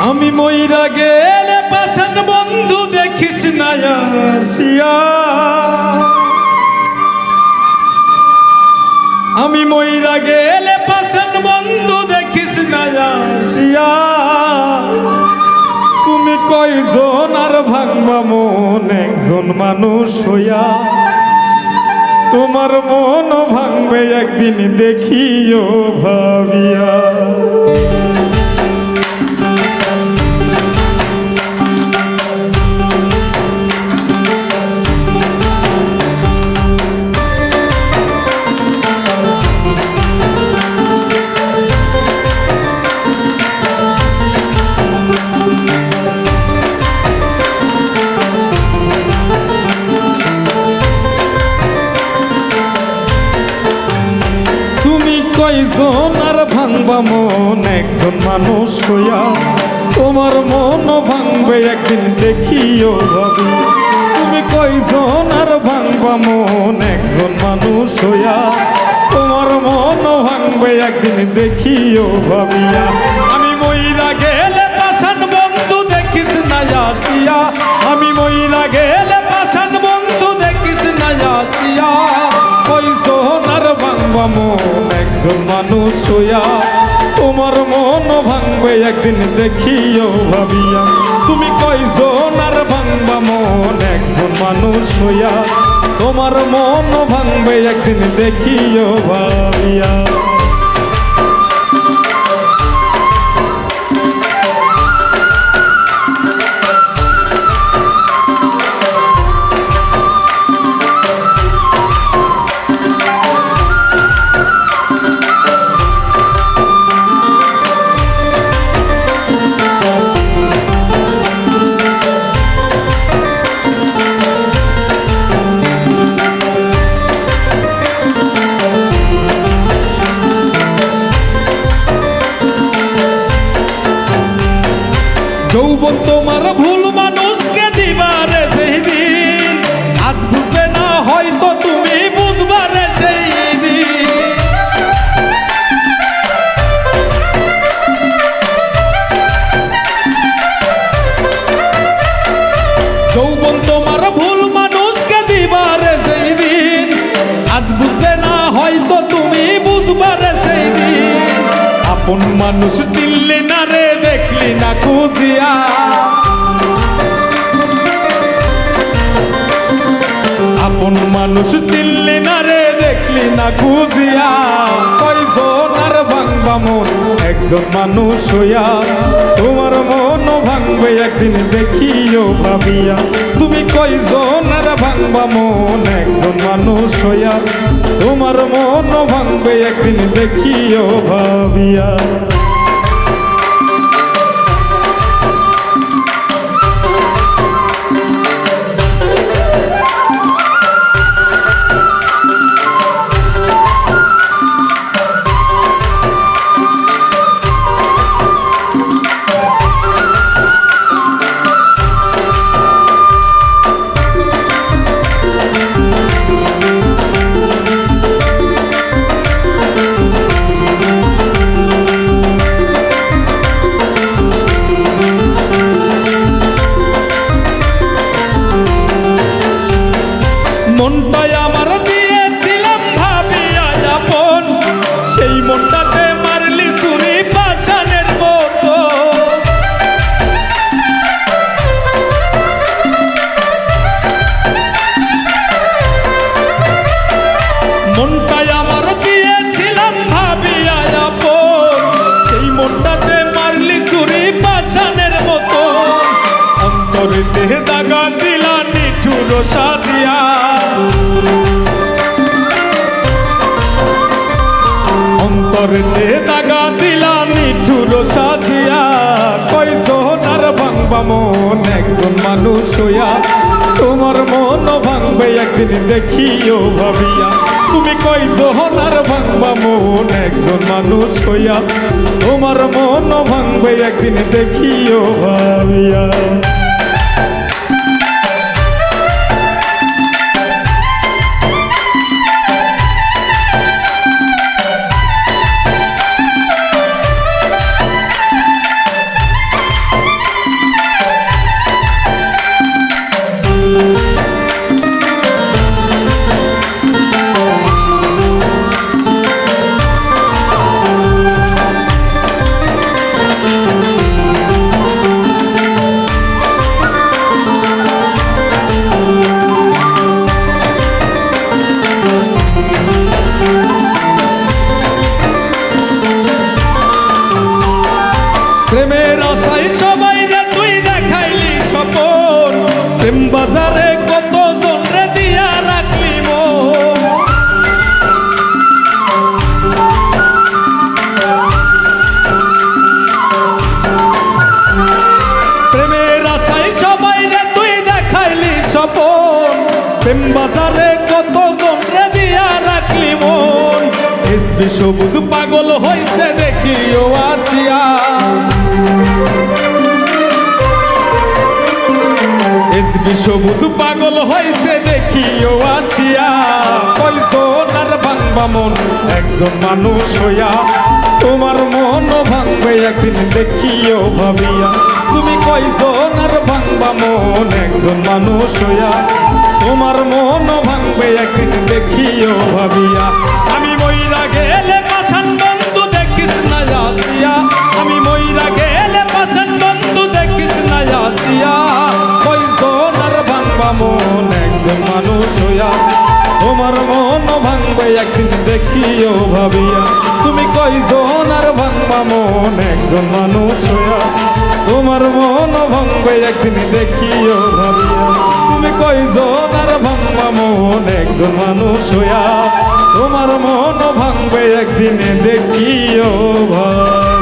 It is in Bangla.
আমি মইরা গেলে পাশান বন্ধু দেখিস না আমি মইরা গেলে পাশান বন্ধু দেখিস না তুমি কয়জন আর ভাঙবা মন? একজন মানুষ হইয়া। তোমার মন ভাঙবে একদিন দেখিও ভাবিয়া। কয়জন আর ভাঙবা মন? একজন মানুষ হইয়া তোমার মন ভাঙবে, একদিন দেখিও ভাবি। তুমি কয়জন আর ভাঙবা মন? একজন মানুষ হইয়া তোমার মন ভাঙবে, একদিন দেখিও ভাবিয়া। আমি মইরা গেলে পাশান বন্ধু দেখিস না আসিয়া। আমি মইরা গেলে আর ভাঙবা মন একজন মানুষ হইয়া, তোমার মন ভাঙবে একদিন দেখিও ভাবিয়া। তুমি কয়জন আর ভাঙবা মন একজন মানুষ হইয়া, তোমার মন ভাঙবে একদিন দেখিও ভাবিয়া। যৌবন তোমার ভুল মানুষকে দিবারে সেই দিন। আজ বুঝবে না হয়তো তুমি বুঝবারে সেই দিন। যৌবন তোমার ভুল মানুষকে দিবারে সেই দিন। আজ বুঝবে না হয়তো তুমি বুঝবারে সেই দিন। আপন মানুষ রে দেখলি না খুঁজিয়া। আপন মানুষ চিনলি না রে, দেখলি না খুঁজিয়া। কয়জন আর ভাঙবা মন, একজন মানুষ হইয়া। তোমার মন ভাঙবে একদিন দেখিও ভাবিয়া তুমি কয়জন আর ভাঙবা মন, একজন মানুষ হইয়া। তোমার মন ভাঙবে একদিন দেখিও ভাবিয়া দাগা দিলা নিঠুর সাজিয়া। অন্তরে দেহ দাগা দিলা নিঠুর সাজিয়া। কয়জন আর ভাঙবা মন, একজন মানুষ হইয়া। তোমার মন ভাঙবে একদিন দেখিও ভাবিয়া। তুমি কয়জন আর ভাঙবা মন, একজন মানুষ হইয়া। তোমার মন ভাঙবে একদিন দেখিও ভাবিয়া। আশাই সবাই রে, তুই দেখাইলি সপন প্রেম বাজারে কত জন রে দিয়া রাখলি প্রেমের আশাই সবাই রে, তুই দেখাইলি সপন প্রেম বাজারে কত রে দিয়া রাখলি মন? সবুজ পাগল সবুজ পাগল হইছে দেখিও আসিয়া আর ভাঙবা মন, একজন মানুষ হইয়া তোমার মন ভাঙবে একদিন দেখিও ভাবিয়া। তুমি কয়জন আর ভাঙবা মন, একজন মানুষ হইয়া তোমার মন ভাঙবে একদিন দেখিও ভাবিয়া। হইয়া, তোমার মন ভাঙবে একদিন দেখিও ভাবিয়া। তুমি কয়জন আর ভাঙবা মন, একজন মানুষ হইয়া। তোমার মন ভাঙবে একদিন দেখিও ভাবিয়া। তুমি কয়জন আর ভাঙবা মন, একজন মানুষ হইয়া। তোমার মন ভাঙবে একদিন দেখিও ভাবিয়া।